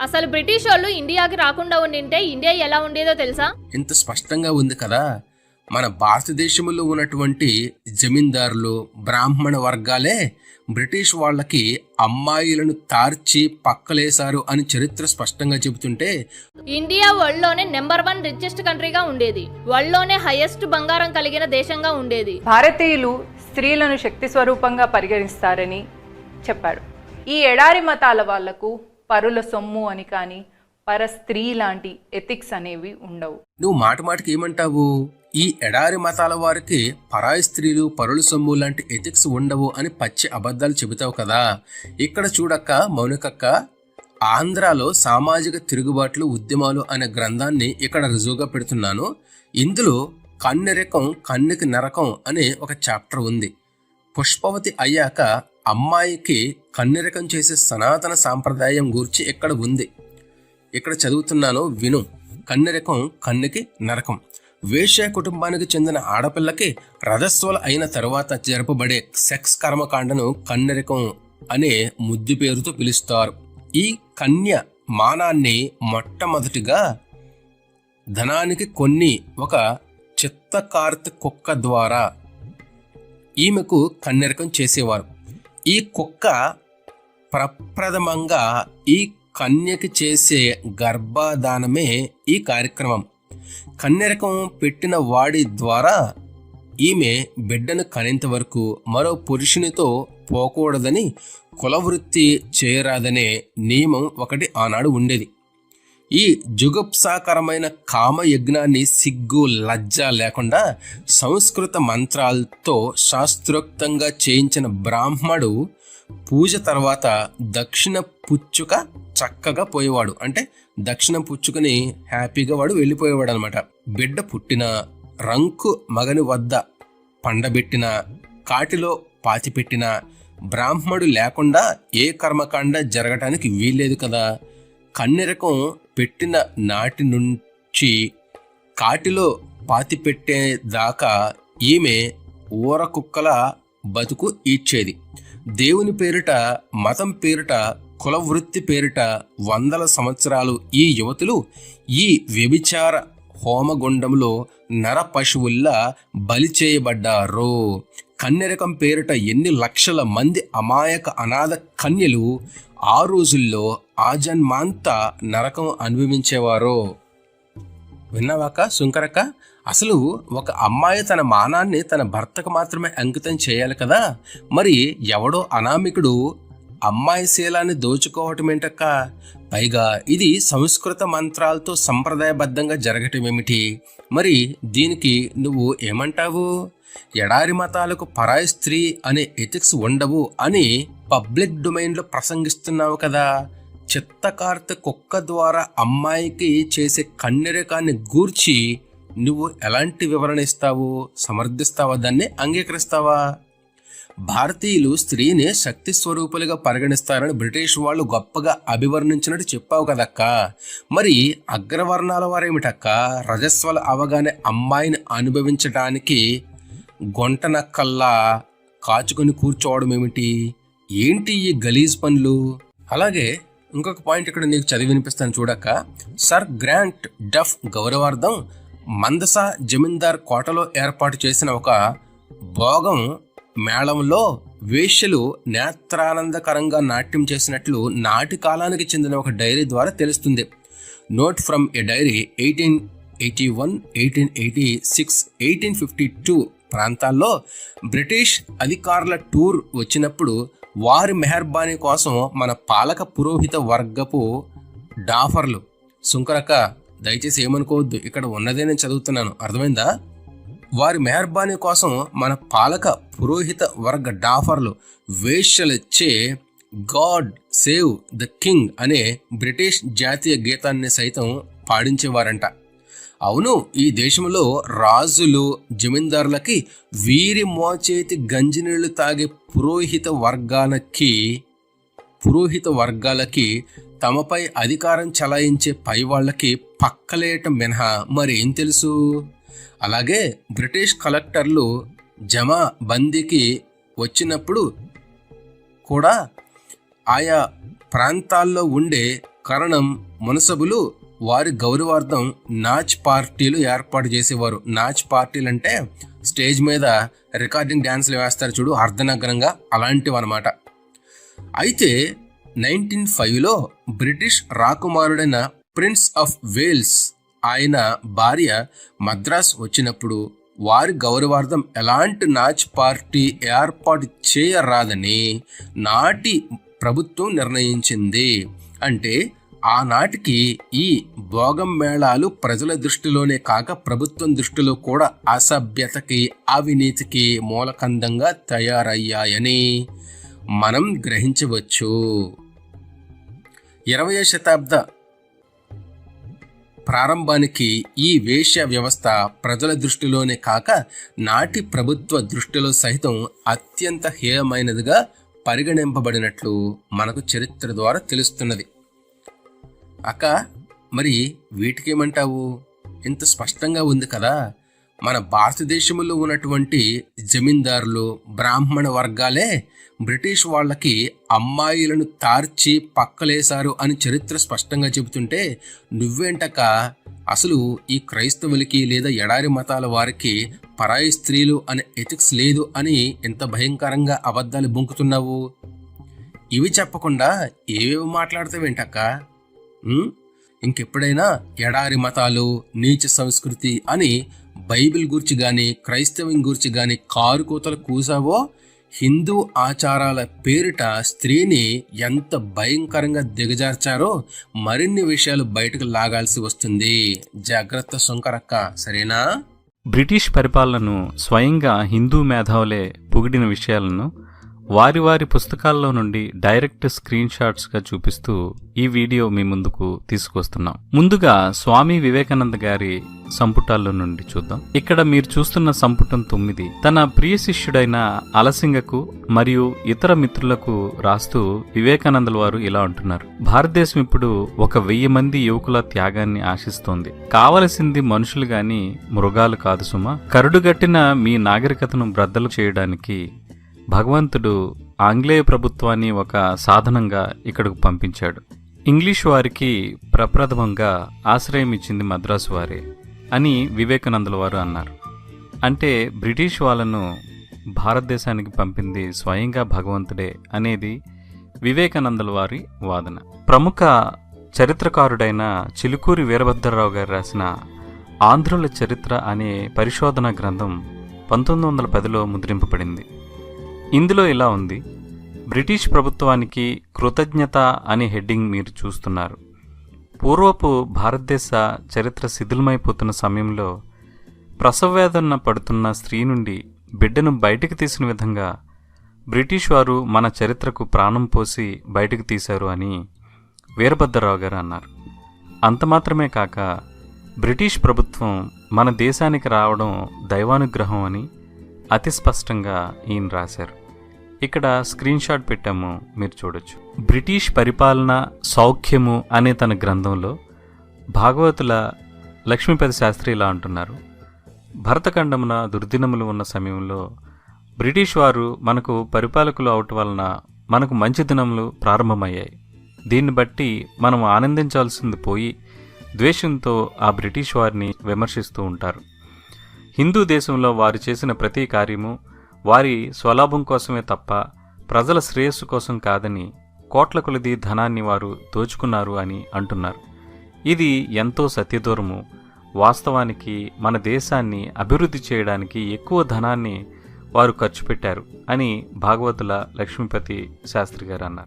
అసలు బ్రిటిష్ వాళ్ళు ఇండియాకి రాకుండా ఉండింటే ఇండియా ఎలా ఉండేదో తెలుసా? ఇంత స్పష్టంగా ఉంది కదా. మన భారతదేశంలో ఉన్నటువంటి జమీందారులు బ్రాహ్మణ వర్గాలే బ్రిటిష్ వాళ్ళకి అమ్మాయిలను తార్చి పక్కలేశారు అని చరిత్ర స్పష్టంగా చెబుతుంటే ఇండియా వరల్డ్లోనే నెంబర్ వన్ రిచెస్ట్ కంట్రీగా ఉండేది. వరల్డ్లోనే హైయెస్ట్ బంగారం కలిగిన దేశంగా ఉండేది. భారతీయులు స్త్రీలను శక్తి స్వరూపంగా పరిగణిస్తారని చెప్పాడు. ఈ ఎడారి మతాల వాళ్ళకు పరుల సొమ్ము అని కానీ పర స్త్రీ లాంటి ఎథిక్స్ అనేవి ఉండవు. నువ్వు మాట మాటకి ఏమంటావు? ఈ ఎడారి మతాల వారికి పరాయి స్త్రీలు పరుల సొమ్ము లాంటి ఎథిక్స్ ఉండవు అని పచ్చి అబద్ధాలు చెబుతావు కదా. ఇక్కడ చూడక్క మౌనికక్క ఆంధ్రాలో సామాజిక తిరుగుబాట్లు ఉద్యమాలు అనే గ్రంథాన్ని ఇక్కడ రుజువుగా పెడుతున్నాను. ఇందులో కన్నెరకం కన్నుకి నరకం అనే ఒక చాప్టర్ ఉంది. పుష్పవతి అయ్యాక అమ్మాయికి కన్నెరకం చేసే సనాతన సాంప్రదాయం గూర్చి ఇక్కడ ఉంది? ఇక్కడ చదువుతున్నాను విను. కన్నెరకం కన్నుకి నరకం. వేశ్య కుటుంబానికి చెందిన ఆడపిల్లకి రజస్వల అయిన తరువాత జరపబడే సెక్స్ కర్మకాండను కన్నెరకం అనే ముద్దు పేరుతో పిలుస్తారు. ఈ కన్య మానాన్ని మొట్టమొదటిగా ధనానికి కొన్ని ఒక చిత్తకార్తె కుక్క ద్వారా ఈమెకు కన్నెరకం చేసేవారు. ఈ కుక్క ప్రప్రథమంగా ఈ కన్యకి చేసే గర్భధానమే ఈ కార్యక్రమం. కన్నెరకం పెట్టిన వాడి ద్వారా ఈమె బిడ్డను కనేంత వరకు మరో పురుషునితో పోకూడదని కులవృత్తి చేయరాదనే నియమం ఒకటి ఆనాడు ఉండేది. ఈ జుగుప్సాకరమైన కామయజ్ఞాన్ని సిగ్గు లజ్జ లేకుండా సంస్కృత మంత్రాలతో శాస్త్రోక్తంగా చేయించిన బ్రాహ్మడు పూజ తర్వాత దక్షిణ పుచ్చుక చక్కగా పోయేవాడు. అంటే దక్షిణ పుచ్చుకని హ్యాపీగా వాడు వెళ్ళిపోయేవాడు అనమాట బిడ్డ పుట్టిన రంకు మగని వద్ద పండబెట్టిన కాటిలో పాతిపెట్టిన బ్రాహ్మడు లేకుండా ఏ కర్మకాండ జరగటానికి వీల్లేదు కదా. కన్నెరకం పెట్టిన నాటి నుంచి కాటిలో పాతిపెట్టేదాకా ఈమె ఊర కుక్కల బతుకు ఈడ్చేది. దేవుని పేరిట మతం పేరిట కులవృత్తి పేరిట వందల సంవత్సరాలు ఈ యువతులు ఈ వ్యభిచార హోమగుండంలో నర పశువుల్లా బలి చేయబడ్డారు. కన్నెరకం పేరిట ఎన్ని లక్షల మంది అమాయక అనాథ కన్యలు ఆ రోజుల్లో ఆ జన్మాంతా నరకం అనుభవించేవారు. విన్నావాక శుంకరక్క? అసలు ఒక అమ్మాయి తన మానాన్ని తన భర్తకు మాత్రమే అంకితం చేయాలి కదా? మరి ఎవడో అనామికుడు అమ్మాయి శీలాన్ని దోచుకోవటం ఏంటక్క? పైగా ఇది సంస్కృత మంత్రాలతో సంప్రదాయబద్ధంగా జరగటం ఏమిటి? మరి దీనికి నువ్వు ఏమంటావు? ఎడారి మతాలకు పరాయి స్త్రీ అనే ఎథిక్స్ ఉండవు అని పబ్లిక్ డొమైన్లో ప్రసంగిస్తున్నావు కదా? చిత్తకార్త కుక్క ద్వారా అమ్మాయికి చేసే కన్నెరకాన్ని గూర్చి నువ్వు ఎలాంటి వివరణ ఇస్తావు సమర్థిస్తావా దాన్ని అంగీకరిస్తావా? భారతీయులు స్త్రీని శక్తి స్వరూపులుగా పరిగణిస్తారని బ్రిటిష్ వాళ్ళు గొప్పగా అభివర్ణించినట్టు చెప్పావు కదక్క? మరి అగ్రవర్ణాల వారేమిటక్క? రజస్వల అవగానే అమ్మాయిని అనుభవించడానికి గొంటనక్కల్లా కాచుకొని కూర్చోవడం ఏమిటి? ఏంటి ఈ గలీజ్ పనులు? అలాగే ఇంకొక పాయింట్ ఇక్కడ నీకు చదివి వినిపిస్తాను చూడక. సర్ గ్రాంట్ డఫ్ గౌరవార్థం మందస జమీందార్ కోటలో ఏర్పాటు చేసిన ఒక భోగం మేళంలో వేశ్యలు నేత్రానందకరంగా నాట్యం చేసినట్లు నాటి కాలానికి చెందిన ఒక డైరీ ద్వారా తెలుస్తుంది. Note from a diary eighteen eighty one eighteen eighty six eighteen fifty two ప్రాంతాల్లో బ్రిటిష్ అధికారుల టూర్ వచ్చినప్పుడు వారి మెహర్బానీ కోసం మన పాలక పురోహిత వర్గపు డాఫర్లు. సుంకరక దయచేసి ఏమనుకోవద్దు ఇక్కడ ఉన్నదే నేను చదువుతున్నాను. అర్థమైందా? వారి మెహర్బానీ కోసం మన పాలక పురోహిత వర్గ డాఫర్లు వేష్యలిచ్చే గాడ్ సేవ్ ద కింగ్ అనే బ్రిటిష్ జాతీయ గీతాన్ని సైతం పాడించేవారంట. అవును ఈ దేశంలో రాజులు జమీందారులకి వీరి మోచేతి గంజినీళ్ళు తాగే పురోహిత వర్గాలకి పురోహిత వర్గాలకి తమపై అధికారం చలాయించే పై వాళ్ళకి పక్కలేట మినహా. మరేం తెలుసు? అలాగే బ్రిటిష్ కలెక్టర్లు జమా బందీకి వచ్చినప్పుడు కూడా ఆయా ప్రాంతాల్లో ఉండే కారణం మునసబులు వారి గౌరవార్థం నాచ్ పార్టీలు ఏర్పాటు చేసేవారు. నాచ్ పార్టీలు అంటే స్టేజ్ మీద రికార్డింగ్ డ్యాన్సులు వేస్తారు చూడు అర్ధనగ్నంగా అలాంటివి అనమాట అయితే నైన్టీన్ ఫైవ్లో బ్రిటిష్ రాకుమారుడైన ప్రిన్స్ ఆఫ్ వేల్స్ ఆయన భార్య మద్రాస్ వచ్చినప్పుడు వారి గౌరవార్థం ఎలాంటి నాచ్ పార్టీ ఏర్పాటు చేయరాదని నాటి ప్రభుత్వం నిర్ణయించింది. అంటే ఆనాటికి ఈ భోగం మేళాలు ప్రజల దృష్టిలోనే కాక ప్రభుత్వం దృష్టిలో కూడా అసభ్యతకి అవినీతికి మూలకందంగా తయారయ్యాయని మనం గ్రహించవచ్చు. ఇరవయ శతాబ్ద ప్రారంభానికి ఈ వేశ్య వ్యవస్థ ప్రజల దృష్టిలోనే కాక నాటి ప్రభుత్వ దృష్టిలో సైతం అత్యంత హేయమైనదిగా పరిగణింపబడినట్లు మనకు చరిత్ర ద్వారా తెలుస్తున్నది. అక్క మరి వీటికేమంటావు? ఇంత స్పష్టంగా ఉంది కదా. మన భారతదేశంలో ఉన్నటువంటి జమీందారులు బ్రాహ్మణ వర్గాలే బ్రిటిష్ వాళ్ళకి అమ్మాయిలను తార్చి పక్కలేశారు అని చరిత్ర స్పష్టంగా చెబుతుంటే నువ్వేంటక అసలు ఈ క్రైస్తవులకి లేదా ఎడారి మతాల వారికి పరాయి స్త్రీలు అనే ఎథిక్స్ లేదు అని ఎంత భయంకరంగా అబద్ధాలు బొంకుతున్నావు? ఇవి చెప్పకుండా ఏవేవి మాట్లాడతావేంటక్క? ఇంకెప్పుడైనా ఎడారి మతాలు నీచ సంస్కృతి అని బైబిల్ గురించి గాని క్రైస్తవం గురించి గాని కారు కూతలు కూసావో? హిందూ ఆచారాల పేరిట స్త్రీని ఎంత భయంకరంగా దిగజార్చారో మరిన్ని విషయాలు బయటకు లాగాల్సి వస్తుంది. జాగ్రత్త సుంకరక్క సరేనా? బ్రిటిష్ పరిపాలనను స్వయంగా హిందూ మేధావులే పొగిడిన విషయాలను వారి వారి పుస్తకాల్లో నుండి డైరెక్ట్ స్క్రీన్ షాట్స్గా చూపిస్తూ ఈ వీడియో మీ ముందుకు తీసుకొస్తున్నాం ముందుగా స్వామి వివేకానంద గారి సంపుటాల్లో నుండి చూద్దాం. ఇక్కడ మీరు చూస్తున్న సంపుటం తొమ్మిది తన ప్రియ శిష్యుడైన అలసింగకు మరియు ఇతర మిత్రులకు రాస్తూ వివేకానందల వారు ఇలా అంటున్నారు. భారతదేశం ఇప్పుడు ఒక వెయ్యి మంది యువకుల త్యాగాన్ని ఆశిస్తోంది. కావలసింది మనుషులు గాని మృగాలు కాదు సుమా. కరుడుగట్టిన మీ నాగరికతను బ్రద్దలు చేయడానికి భగవంతుడు ఆంగ్లేయ ప్రభుత్వాన్ని ఒక సాధనంగా ఇక్కడకు పంపించాడు. ఇంగ్లీష్ వారికి ప్రప్రథమంగా ఆశ్రయం ఇచ్చింది మద్రాసు వారే అని వివేకానందుల వారు అన్నారు. అంటే బ్రిటిష్ వాళ్ళను భారతదేశానికి పంపింది స్వయంగా భగవంతుడే అనేది వివేకానందుల వారి వాదన. ప్రముఖ చరిత్రకారుడైన చిలుకూరి వీరభద్రరావు గారు రాసిన ఆంధ్రుల చరిత్ర అనే పరిశోధన గ్రంథం పంతొమ్మిది వందల పదిలో ముద్రింపబడింది. ఇందులో ఇలా ఉంది. బ్రిటిష్ ప్రభుత్వానికి కృతజ్ఞత అనే హెడ్డింగ్ మీరు చూస్తున్నారు. పూర్వపు భారతదేశ చరిత్ర శిథిలమైపోతున్న సమయంలో ప్రసవవేదన పడుతున్న స్త్రీ నుండి బిడ్డను బయటికి తీసిన విధంగా బ్రిటిష్ వారు మన చరిత్రకు ప్రాణం పోసి బయటకు తీశారు అని వీరభద్రరావు గారు అన్నారు. అంత మాత్రమే కాక బ్రిటిష్ ప్రభుత్వం మన దేశానికి రావడం దైవానుగ్రహం అని అతి స్పష్టంగా ఈయన రాశారు. ఇక్కడ స్క్రీన్ షాట్ పెట్టాము మీరు చూడొచ్చు. బ్రిటిష్ పరిపాలన సౌఖ్యము అనే తన గ్రంథంలో భాగవతుల లక్ష్మీపతి శాస్త్రి ఇలా అంటున్నారు. భరతఖండమున దుర్దినములు ఉన్న సమయంలో బ్రిటిష్ వారు మనకు పరిపాలకులు అవటం వలన మనకు మంచి దినములు ప్రారంభమయ్యాయి. దీన్ని బట్టి మనం ఆనందించాల్సింది పోయి ద్వేషంతో ఆ బ్రిటిష్ వారిని విమర్శిస్తూ ఉంటారు. హిందూ దేశంలో వారు చేసిన ప్రతి కార్యము వారి స్వలాభం కోసమే తప్ప ప్రజల శ్రేయస్సు కోసం కాదని కోట్ల కొలది ధనాన్ని వారు దోచుకున్నారు అని అంటున్నారు. ఇది ఎంతో సత్యదూరము వాస్తవానికి మన దేశాన్ని అభివృద్ధి చేయడానికి ఎక్కువ ధనాన్ని వారు ఖర్చు పెట్టారు అని భాగవతుల లక్ష్మీపతి శాస్త్రి గారు అన్నారు.